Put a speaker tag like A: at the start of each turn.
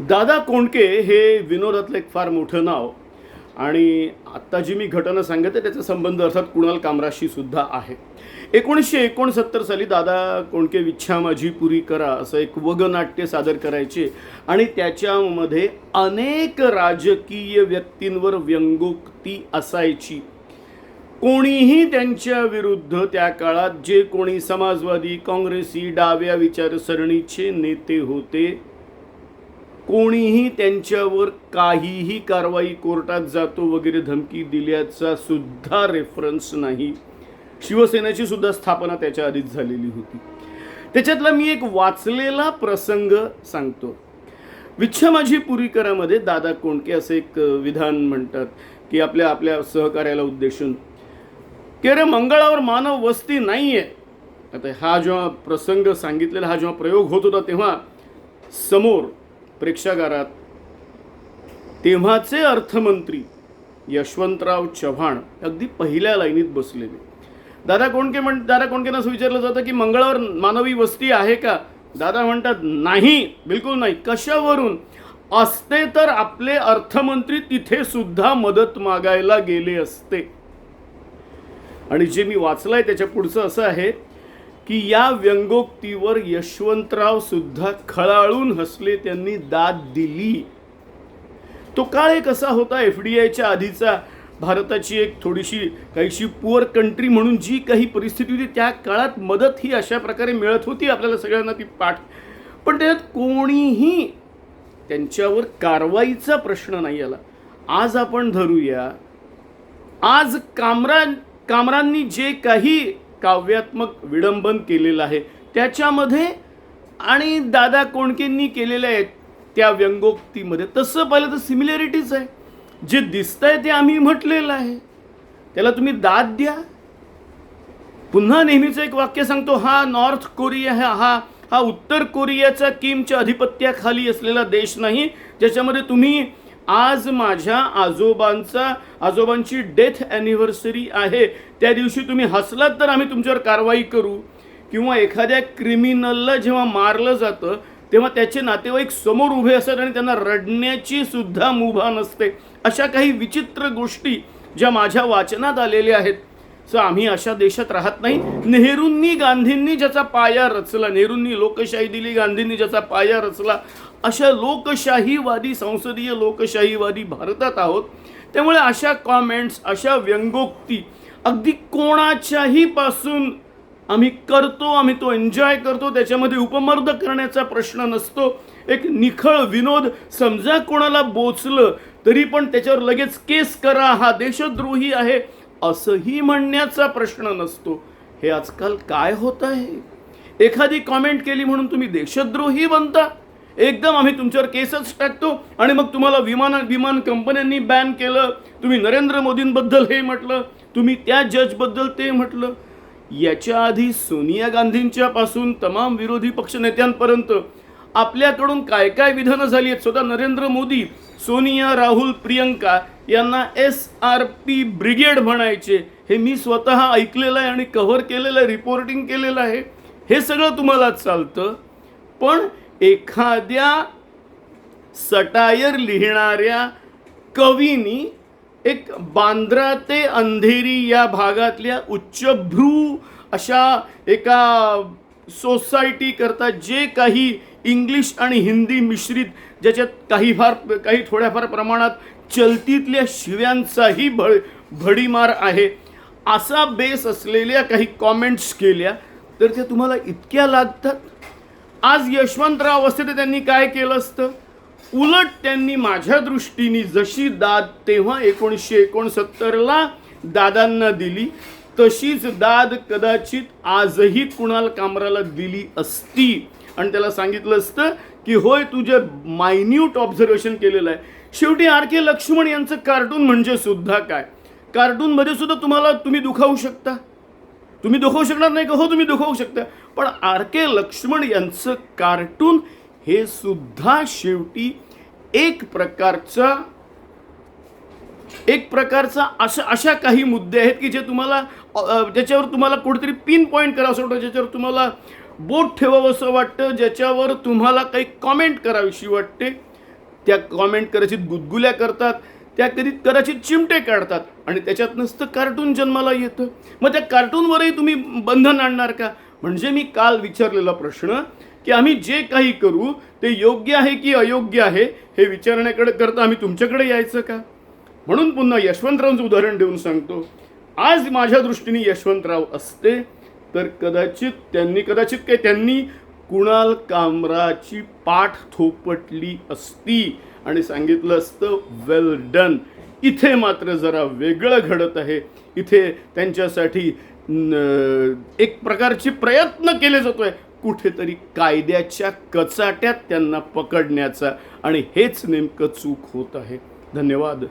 A: दादा कोंडके हे विनोदातलं एक फार मोठं नाव. आणि आत्ता जी मी घटना सांगते त्याचा संबंध अर्थात कुणाल कामराशी सुद्धा आहे. एकोणीसशे एकोणसत्तर साली दादा कोंडके विच्छा माझी पुरी करा असं एक वगनाट्य सादर करायचे. आणि त्याच्यामध्ये अनेक राजकीय व्यक्तींवर व्यंगोक्ती असायची. कोणीही त्यांच्या विरुद्ध त्या काळात जे कोणी समाजवादी काँग्रेसी डाव्या विचारसरणीचे नेते होते कोणीही त्यांच्यावर काहीही कारवाई कोर्टात जातो वगैरे धमकी दिल्याचा सुद्धा रेफरन्स नाही. शिवसेनेची सुद्धा स्थापना त्याच्या आधीच झालेली होती. त्याच्यातला मी एक वाचलेला प्रसंग सांगतो. विच्छा माझी पुरी करामध्ये दादा कोंडके असे एक विधान म्हणतात की आपल्या आपल्या सहकार्याला उद्देशून की अरे मंगळावर मानव वस्ती नाही आहे आता हा जेव्हा प्रसंग सांगितलेला हा जेव्हा प्रयोग होत होता तेव्हा समोर प्रेक्षागारात. तेव्हाचे अर्थमंत्री यशवंतराव चव्हाण अगदी पहिल्या लाईनीत बसलेले. दादा कोणके म्हण दादा कोणकेनं असं विचारलं जातं की मंगळावर मानवी वस्ती आहे का? दादा म्हणतात नाही बिलकुल नाही. कशावरून? असते तर आपले अर्थमंत्री तिथे सुद्धा मदत मागायला गेले असते. आणि जे मी वाचलंय त्याच्या पुढचं असं आहे की या व्यंगोक्तीवर यशवंतराव सुद्धा खळाळून हसले त्यांनी दाद दिली. तो काळ एक असा होता एफ डी आयच्या आधीचा. भारताची एक थोडीशी काहीशी पुअर कंट्री म्हणून जी काही परिस्थिती होती त्या काळात मदत ही अशा प्रकारे मिळत होती आपल्याला सगळ्यांना ती पाठ. पण त्याच्यात कोणीही त्यांच्यावर कारवाईचा प्रश्न नाही आला. आज आपण धरूया. आज कामरा कामरांनी जे काही काव्यात्मक विडंबन केलेलं आहे. त्याच्यामध्ये आणि दादा कोणकेंनी केलेल्या आहेत त्या व्यंगोक्तीमध्ये. तसं पाहिलं तर सिमिलॅरिटीज आहे. जे दिसतंय ते आम्ही म्हटलेलं आहे. त्याला तुम्ही दाद द्या. पुन्हा नेहमीचं एक वाक्य सांगतो हा नॉर्थ कोरिया हा हा हा उत्तर कोरियाचा किमच्या अधिपत्याखाली असलेला देश नाही ज्याच्यामध्ये तुम्ही आज माझ्या आजोबांचा आजोबांची डेथ ॲनिव्हर्सरी आहे. त्या दिवशी तुम्ही हसलात तर आम्ही तुमच्यावर कारवाई करू. किंवा एखाद्या क्रिमिनलला जेव्हा मारलं जातं तेव्हा त्याचे नातेवाईक समोर उभे असतात आणि त्यांना रडण्याची सुद्धा मुभा नसते. अशा काही विचित्र गोष्टी ज्या माझ्या वाचनात आलेल्या आहेत. सो आम्ही अशा देशात राहत नाही नेहरूंनी गांधींनी ज्याचा पाया रचला नेहरूंनी लोकशाही दिली गांधींनी ज्याचा पाया रचला अशा लोकशाहीवादी संसदीय लोकशाहीवादी भारतात आहोत. त्यामुळे अशा कॉमेंट्स अशा व्यंगोक्ती अगदी कोणाच्याही पासून आम्ही करतो आम्ही तो एन्जॉय करतो त्याच्यामध्ये उपमर्द करण्याचा प्रश्न नसतो. एक निखळ विनोद समजा कोणाला बोचलं तरी पण त्याच्यावर लगेच केस करा हा देशद्रोही आहे. असंही म्हणण्याचा प्रश्न नसतो. हे आजकाल काय होत आहे? एखादी कॉमेंट केली म्हणून तुम्ही देशद्रोही बनता? एकदम आम्ही तुमच्यावर केसच टाकतो आणि मग तुम्हाला विमान विमान कंपन्यांनी बॅन केलं. तुम्ही नरेंद्र मोदींबद्दल हे म्हटलं. तुम्ही त्या जजबद्दल ते म्हटलं. याच्या आधी सोनिया गांधींच्या पासून तमाम विरोधी पक्षनेत्यांपर्यंत आपल्याकडून काय काय विधानं झाली आहेत? स्वतः नरेंद्र मोदी सोनिया राहुल प्रियंका यांना एस आर पी ब्रिगेड म्हणायचे. हे मी स्वतः ऐकलेलं आहे आणि कव्हर केलेलं आहे रिपोर्टिंग केलेलं आहे. हे सगळं तुम्हाला चालतं. पण एखाद्या सटायर लिहिणाऱ्या कवीनी एक बांद्रा ते अंधेरी या भागातल्या उच्चभ्रू अशा एका सोसायटी करता जे काही इंग्लिश आणि हिंदी मिश्रित ज्याच्यात काही फार काही थोड्याफार प्रमाणात चलतीतल्या शिव्यांचाही भळ भडीमार आहे. असा बेस असलेल्या काही कॉमेंट्स केल्या तर त्या तुम्हाला इतक्या लागतात. आज यशवंतराव अवस्थेत त्यांनी काय केलं असतं? उलट त्यांनी माझ्या दृष्टीने जशी दाद तेव्हा एकोणीसशे एकोणसत्तरला दादांना दिली तशीच दाद कदाचित आजही कुणाल कामराला दिली असती. आणि त्याला सांगितलं असतं की होय तुझे मायन्यूट ऑब्झर्वेशन केलेलं आहे. शेवटी आर के लक्ष्मण यांचं कार्टून म्हणजे सुद्धा काय? कार्टूनमध्ये सुद्धा तुम्हाला तुम्ही दुखावू शकता. तुम्ही दुखवू शकणार नाही का? हो तुम्ही दुखवू शकता. पण आर के लक्ष्मण यांचं कार्टून हे सुद्धा शेवटी एक प्रकारचा एक प्रकारचा अशा अशा काही मुद्दे आहेत की जे तुम्हाला ज्याच्यावर तुम्हाला कुठेतरी पिन पॉईंट करावं असं वाटतं ज्याच्यावर तुम्हाला बोट ठेवावं असं वाटतं ज्याच्यावर तुम्हाला काही कॉमेंट करावीशी वाटते. त्या कॉमेंट कदाचित गुदगुल्या करतात त्या कधी कदाचित चिमटे काढतात आणि त्याच्यात नसतं कार्टून जन्माला येतं. मग त्या कार्टूनवरही तुम्ही बंधन आणणार का? म्हणजे मी काल विचारलेला प्रश्न की आम्ही जे काही करू ते योग्य आहे की अयोग्य आहे हे विचारण्याकडे करता आम्ही तुमच्याकडे यायचं का? म्हणून पुन्हा यशवंतरावांचं उदाहरण देऊन सांगतो. आज माझ्या दृष्टीने यशवंतराव असते तर कदाचित त्यांनी कदाचित काय त्यांनी कुणाल कामराची पाठ थोपटली असती आणि सांगितलं असतं वेल डन इथे मात्र जरा वेगळं घडत आहे. इथे त्यांच्यासाठी एक प्रकारचे प्रयत्न केले जातोय कुठेतरी कायद्याच्या कचाट्यात त्यांना पकडण्याचा. आणि हेच नेमकं चूक होत आहे. धन्यवाद.